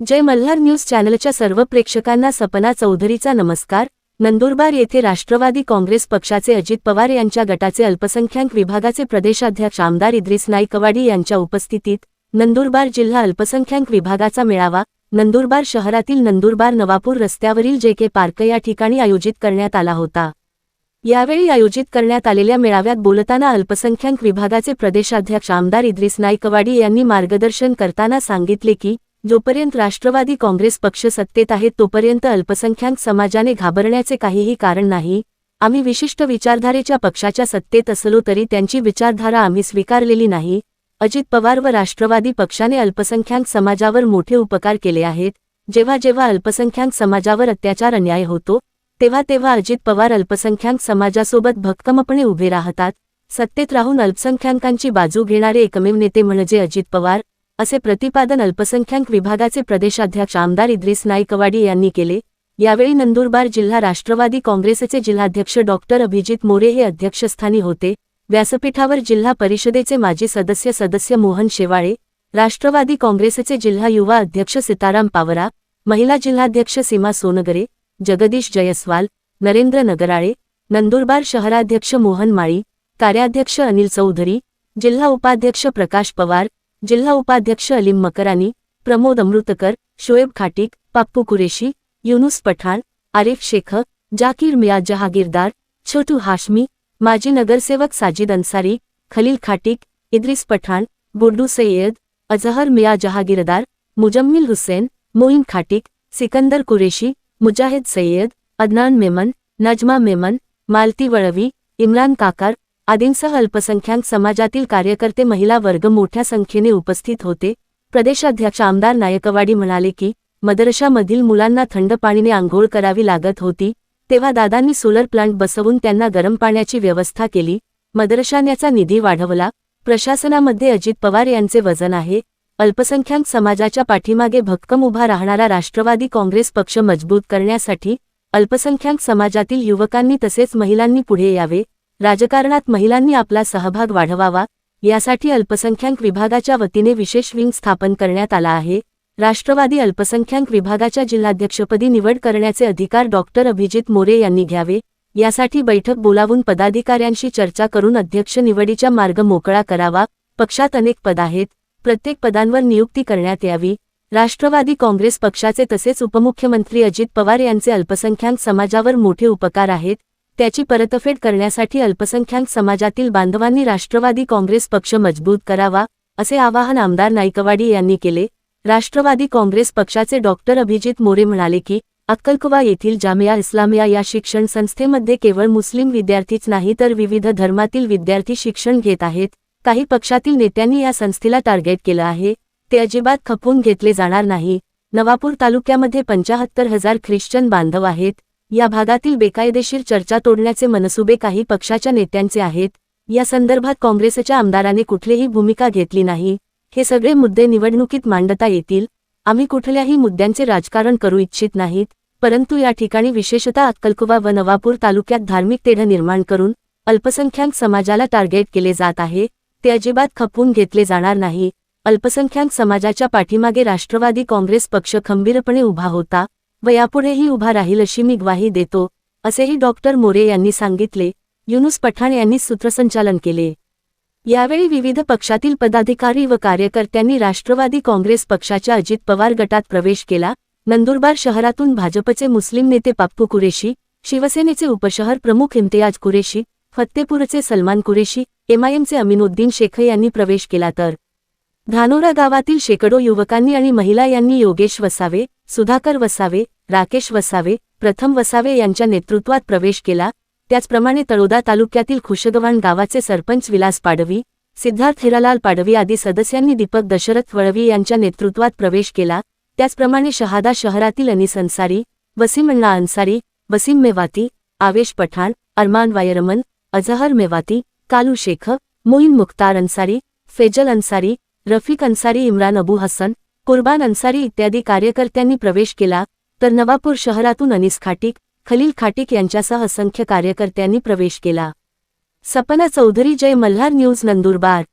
जय Malhar news चॅनलच्या सर्व प्रेक्षकांना सपना चौधरीचा नमस्कार. नंदुरबार येथे राष्ट्रवादी काँग्रेस पक्षाचे अजित पवार यांच्या गटाचे अल्पसंख्याक विभागाचे प्रदेशाध्यक्ष आमदार इद्रिस नाईकवाडी यांच्या उपस्थितीत नंदुरबार जिल्हा अल्पसंख्याक विभागाचा मेळावा नंदुरबार शहरातील नंदुरबार नवापूर रस्त्यावरील जे के पार्क या ठिकाणी आयोजित करण्यात आला होता. यावेळी आयोजित करण्यात आलेल्या मेळाव्यात बोलताना अल्पसंख्याक विभागाचे प्रदेशाध्यक्ष आमदार इद्रिस नाईकवाडी यांनी मार्गदर्शन करताना सांगितले की जोपर्यंत राष्ट्रवादी काँग्रेस पक्ष सत्तेत आहे तोपर्यंत अल्पसंख्याक समाजाने घाबरण्याचे काहीही कारण नाही. आम्ही विशिष्ट विचारधारेच्या पक्षाच्या सत्तेत असलो तरी त्यांची विचारधारा आम्ही स्वीकारलेली नाही. अजित पवार व राष्ट्रवादी पक्षाने अल्पसंख्याक समाजावर मोठे उपकार केले आहेत. जेव्हा जेव्हा अल्पसंख्याक समाजावर अत्याचार अन्याय होतो तेव्हा तेव्हा अजित पवार अल्पसंख्याक समाजासोबत भक्कमपणे उभे राहतात. सत्तेत राहून अल्पसंख्याकांची बाजू घेणारे एकमेव नेते म्हणजे अजित पवार असे प्रतिपादन अल्पसंख्याक विभागाचे प्रदेशाध्यक्ष आमदार इद्रिस नाईकवाडी यांनी केले. यावेळी नंदुरबार जिल्हा राष्ट्रवादी काँग्रेसचे जिल्हाध्यक्ष डॉक्टर अभिजित मोरे हे अध्यक्षस्थानी होते. व्यासपीठावर जिल्हा परिषदेचे माजी सदस्य सदस्य मोहन शेवाळे राष्ट्रवादी काँग्रेसचे जिल्हा युवा अध्यक्ष सीताराम पावरा महिला जिल्हाध्यक्ष सीमा सोनगरे जगदीश जयस्वाल नरेंद्र नगराळे नंदुरबार शहराध्यक्ष मोहन माळी कार्याध्यक्ष अनिल चौधरी जिल्हा उपाध्यक्ष प्रकाश पवार जिल्हा उपाध्यक्ष अलीम मकरानी प्रमोद अमृतकर शोएब खाटिक पप्पू कुरेशी युनुस पठाण आरिफ शेख जाकीर मिया जहागीरदार छोटू हाशमी माजी नगरसेवक साजिद अन्सारी खलील खाटिक इद्रिस पठाण बुर्डू सय्यद अजहर मिया जहागीरदार मुजम्मिल हुसैन मोईन खाटिक सिकंदर कुरेशी मुजाहिद सय्यद अदनान मेमन नजमा मेमन मालती वळवी इम्रान काकार आदींसह अल्पसंख्याक समाजातील कार्यकर्ते महिला वर्ग मोठ्या संख्येने उपस्थित होते. प्रदेशाध्यक्ष आमदार नायकवाडी म्हणाले की मदरशामधील मुलांना थंड पाणीने आंघोळ करावी लागत होती. तेव्हा दादांनी सोलर प्लांट बसवून त्यांना गरम पाण्याची व्यवस्था केली. मदरशान्याचा निधी वाढवला. प्रशासनामध्ये अजित पवार यांचे वजन आहे. अल्पसंख्याक समाजाच्या पाठीमागे भक्कम उभा राहणारा राष्ट्रवादी काँग्रेस पक्ष मजबूत करण्यासाठी अल्पसंख्याक समाजातील युवकांनी तसेच महिलांनी पुढे यावे. राजकारणात महिलांनी आपला सहभाग वाढवावा यासाठी अल्पसंख्याक विभागाच्या वतीने विशेष विंग स्थापन करण्यात आला आहे. राष्ट्रवादी अल्पसंख्याक विभागाच्या जिल्हाध्यक्षपदी निवड करण्याचे अधिकार डॉक्टर अभिजित मोरे यांनी घ्यावे. यासाठी बैठक बोलावून पदाधिकाऱ्यांशी चर्चा करून अध्यक्ष निवडीचा मार्ग मोकळा करावा. पक्षात अनेक पद आहेत. प्रत्येक पदांवर नियुक्ती करण्यात यावी. राष्ट्रवादी काँग्रेस पक्षाचे तसेच उपमुख्यमंत्री अजित पवार यांचे अल्पसंख्याक समाजावर मोठे उपकार आहेत. त्याची परतफेड करण्यासाठी अल्पसंख्याक समाजातील बांधवांनी राष्ट्रवादी काँग्रेस पक्ष मजबूत करावा असे आवाहन आमदार नाईकवाडी यांनी केले. राष्ट्रवादी काँग्रेस पक्षाचे डॉक्टर अभिजित मोरे म्हणाले की अक्कलकुवा येथील जामिया इस्लामिया या शिक्षण संस्थेमध्ये केवळ मुस्लिम विद्यार्थीच नाही तर विविध धर्मातील विद्यार्थी शिक्षण घेत आहेत. काही पक्षातील नेत्यांनी या संस्थेला टार्गेट केलं आहे. ते अजिबात खपवून घेतले जाणार नाही. नवापूर तालुक्यामध्ये पंचाहत्तर हजार ख्रिश्चन बांधव आहेत. या भागातील बेकायदेशीर चर्चा तोडण्याचे मनसुबे काही पक्षाच्या नेत्यांचे आहेत. या संदर्भात काँग्रेसच्या आमदाराने कुठलीही भूमिका घेतली नाही. हे सगळे मुद्दे निवडणुकीत मांडता येतील. आम्ही कुठल्याही मुद्द्यांचे राजकारण करू इच्छित नाहीत. परंतु या ठिकाणी विशेषतः अक्कलकुवा व नवापूर तालुक्यात धार्मिक तेढ निर्माण करून अल्पसंख्याक समाजाला टार्गेट केले जात आहे. ते अजिबात खपवून घेतले जाणार नाही. अल्पसंख्याक समाजाच्या पाठीमागे राष्ट्रवादी काँग्रेस पक्ष खंबीरपणे उभा होता. व यापुढेही उभा राहील अशी मी ग्वाही देतो असेही डॉक्टर मोरे यांनी सांगितले युनुस पठाण यांनी सूत्रसंचालन केले. यावेळी विविध पक्षातील पदाधिकारी व कार्यकर्त्यांनी राष्ट्रवादी काँग्रेस पक्षाच्या अजित पवार गटात प्रवेश केला नंदुरबार शहरातून भाजपचे मुस्लिम नेते पाप्पू कुरेशी शिवसेनेचे उपशहर प्रमुख इम्तियाज कुरेशी फत्तेपूरचे सलमान कुरेशी एमआयएमचे अमिनुद्दीन शेख यांनी प्रवेश केला तर धानोरा गावातील शेकडो युवकांनी आणि महिला यांनी योगेश वसावे सुधाकर वसावे राकेश वसावे प्रथम वसावे यांच्या नेतृत्वात प्रवेश केला. त्याचप्रमाणे तळोदा तालुक्यातील खुशगव्हाण गावाचे सरपंच विलास पाडवी सिद्धार्थ हिरालाल पाडवी आदी सदस्यांनी दीपक दशरथ वळवी यांच्या नेतृत्वात प्रवेश केला. त्याचप्रमाणे शहादा शहरातील अनिस अन्सारी वसीम अण्णा अन्सारी वसीम मेवाती आवेश पठाण अरमान वायरमन अजहर मेवाती कालू शेख मोईन मुख्तार अन्सारी फेजल अन्सारी रफिक अन्सारी इम्रान अबू हसन कुर्बान अन्सारी इत्यादी कार्यकर्त्यांनी प्रवेश केला तर नवापूर शहरातून अनिस खाटिक खलील खाटिक यांच्यासह असंख्य कार्यकर्त्यांनी प्रवेश केला. सपना चौधरी जय मल्हार न्यूज नंदुरबार.